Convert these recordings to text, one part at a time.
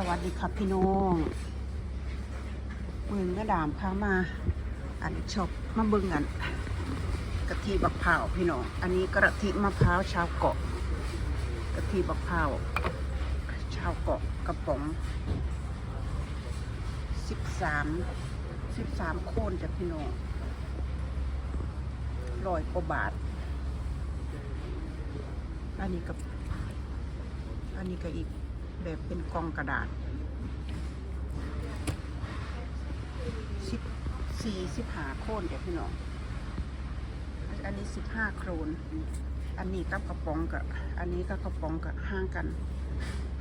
สวัสดีครับพี่น้องมือก็ดามพามา อันชอบมาเบิ่งอันกะทิบักพร้าพี่น้อง อันนี้กะทิมะพร้าวชาวเกาะกะทิบักพร้าชาวเกาะกระป๋องสิบสามสิบสามโคนจ้ะพี่น้องร้อยกว่าบาท อันนี้กับ อันนี้ก็อีก แบบเป็นกองกระดาษสิบสี่สิบหาโคนเดี๋ยวพี่น้อง อันนี้สิบห้าโครน อันนี้กับกระป๋องกับ อันนี้กับกระป๋องกับห่างกัน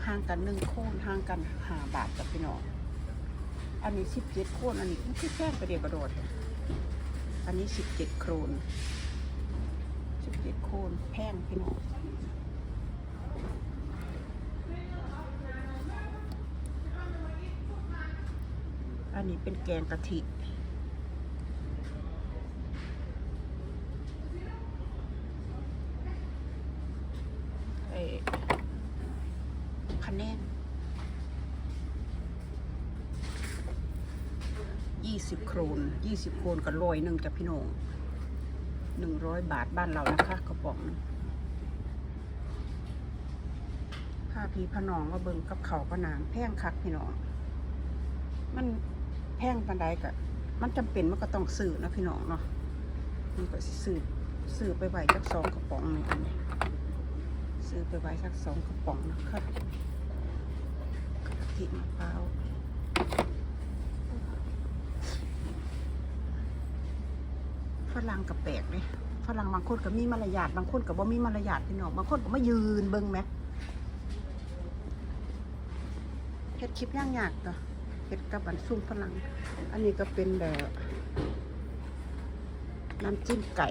ห่างกันหนึ่งโคนห่างกันหาบาทกับพี่น้อง อันนี้สิบเจ็ดโคน อันนี้ไม่แค่ไปเดียวกระโดด อันนี้สิบเจ็ดโครนสิบเจ็ดโคนแพงพี่น้อง อันนี้เป็นแกงกะทิเอ่อคะแนนยี่สิบโครนยี่สิบโครนกับร้อยหนึ่งจากพี่น้องหนึ่งร้อยบาทบ้านเรานะคะกระป๋องผ้าพีพนองก็เบิงกับเขาวก็นางแพงคักพี่น้อง มัน แพงปันใดกะมันจำเป็นมันก็ต้องซื้อนะพี่น้องเนาะมันก็สิซื้อซื้อไปไว้จักสองกระป๋องนี่อันนี้ซื้อไปไว้สักสองกระป๋องนะคะกะทิมะพร้าวฝรั่งกับแปลกเลยฝรั่งบางคนก็มีมารยาทบางคนก็บ่มีมารยาทพี่น้องบางคนก็มายืนเบิ่งไหมเฮ็ดคลิปย่างยากต่อ เห็ดกับอันซุ่มฝรั่ง อันนี้ก็เป็นแบบน้ำจิ้มไก่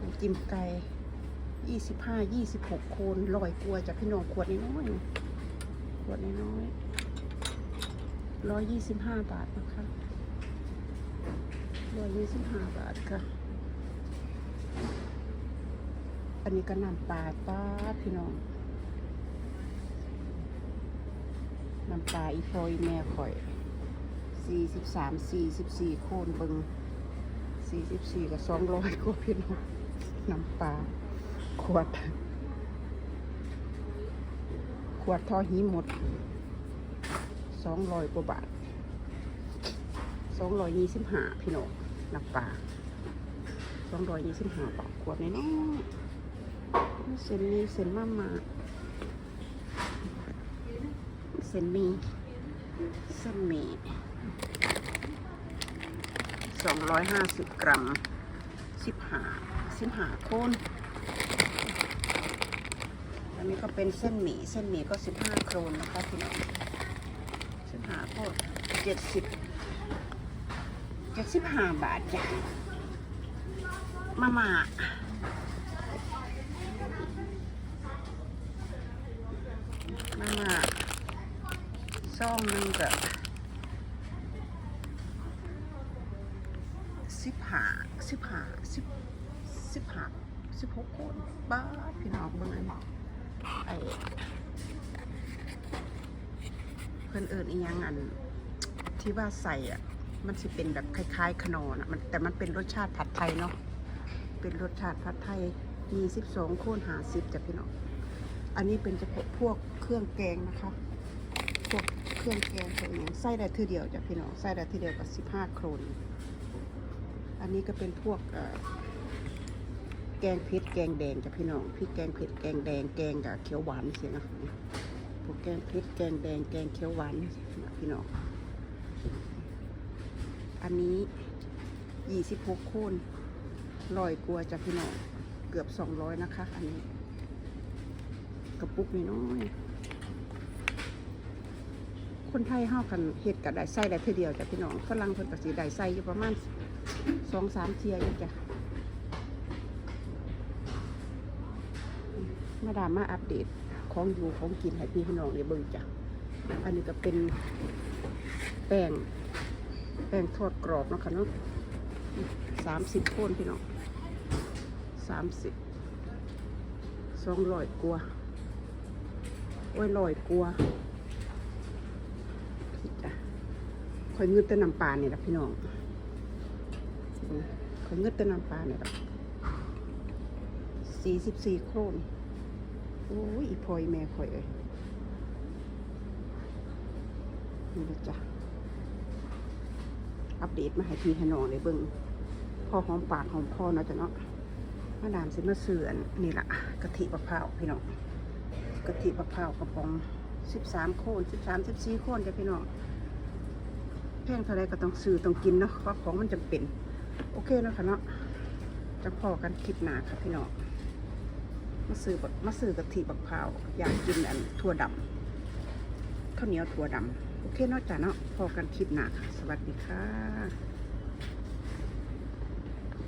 น้ำจิ้มไก่ยี่สิบห้ายี่สิบหกโคนลอยกลัวจากพี่น้องขวดน้อยขวดน้อยร้อยยี่สิบห้าบาทนะคะร้อยยี่สิบห้าบาทค่ะ อันนี้ก็น้ำปลาป้าพี่น้องน้ำปลาอีฟอยแม่ข่อย สี่สิบสามสี่สิบสี่โคนเบิงสี่สิบสี่กับสองร้อยกว่าพี่น้องน้ำปลาขวด ขวดทอหีหมดสองร้อยกว่าบาทสองร้อยยี่สิบห้าพี่น้องน้ำปลาสองร้อยยี่สิบห้าบาทขวดน้อยๆเส้นนี้เส้นมามาเส้นมีเส้นหมี่ สองร้อยห้าสิบกรัมสิบห้าสิบห้าโคนอันนี้ก็เป็นเส้นหมี่เส้นหมี่ก็สิบห้าโครนนะคะพี่น้องสิบห้าโคนเจ็ดสิบเจ็ดสิบห้าบาทจ้ะมาม่ามาม่าซองนึงกับสิบห้าสิบห้าสิบ สิบห้าสิบหกคนบ้าพี่น้องเบิ่งอันนี้ไอเพิ่นเอิญอียังอัน ที่ว่าใส่อะ มันสิเป็นแบบคล้ายๆขนอนอะมันแต่มันเป็นรสชาติผัดไทยเนาะเป็นรสชาติผัดไทยมีสิบสองโคนหาสิบจ้ะพี่น้องอันนี้เป็นเฉพาะพวกเครื่องแกงนะคะพวกเครื่องแกงพวกนี้ไส้ได้ทีเดียวจ้ะพี่น้องไส้ได้ทีเดียวกับสิบห้าโครนอันนี้ก็เป็นพวกเอ่อ แกงเผ็ดแกงแดงจ้ะพี่น้องพริกแกงเผ็ดแกงแดงแกงกับเขียวหวานเสียนะพวกแกงเผ็ดแกงแดงแกงเขียวหวานพี่น้องอันนี้ยี่สิบหกโคนลอยกลัวจ้ะพี่น้องเกือบสองร้อยนะคะ อันนี้ กระปุกน้อยคนไทยห้ากันเห็ดกับได้ไส้ได้เท่เดียวจ้ะพี่น้องฝรั่งเพิ่นก็สีได้ไส้อยู่ประมาณสองสามเทียอยู่จ้ะ มาดามมาอัปเดตของอยู่ของกินให้พี่พี่น้องเนี่ยเบิ่งจ้ะอันนี้ก็เป็นแป้งแป้งทอดกรอบเนาะค่ะเนาะสามสิบโคนพี่น้องสามสิบสองร้อยกว่าโอ้ยร้อยกว่าคอยเงืดแต่น้ำปลาเนี่ยละพี่น้องคอยเงืดต่น้ำปลาเนี่ยละสี่สิบสี่โครน โอ้ยอีพอยแม่คอยเอ้ยนี่ละจ้ะ อัปเดตมาให้พี่ให้น้องได้เบิ่งพอหอมปากหอมคอเนาะจ้ะเนาะมาดามสิมาเสือนนี่ละกะทิมะพร้าวพี่น้องกะทิมะพร้าวกระป๋องสิบสามโคนสิบสามสิบสี่โคนจ้ะพี่น้องแพงเท่าไรก็ต้องซื้อต้องกินเนาะเพราะของมันจำเป็น โอเคเนาะค่ะเนาะจะพอกันคลิปหนาค่ะพี่น้อง มาซื้อบักมาซื้อกะทิบักพร้าวอยากกินอันถั่วดำข้าวเหนียวถั่วดำโอเคเนาะจ้ะเนาะพอกันคลิปหนาค่ะสวัสดีค่ะ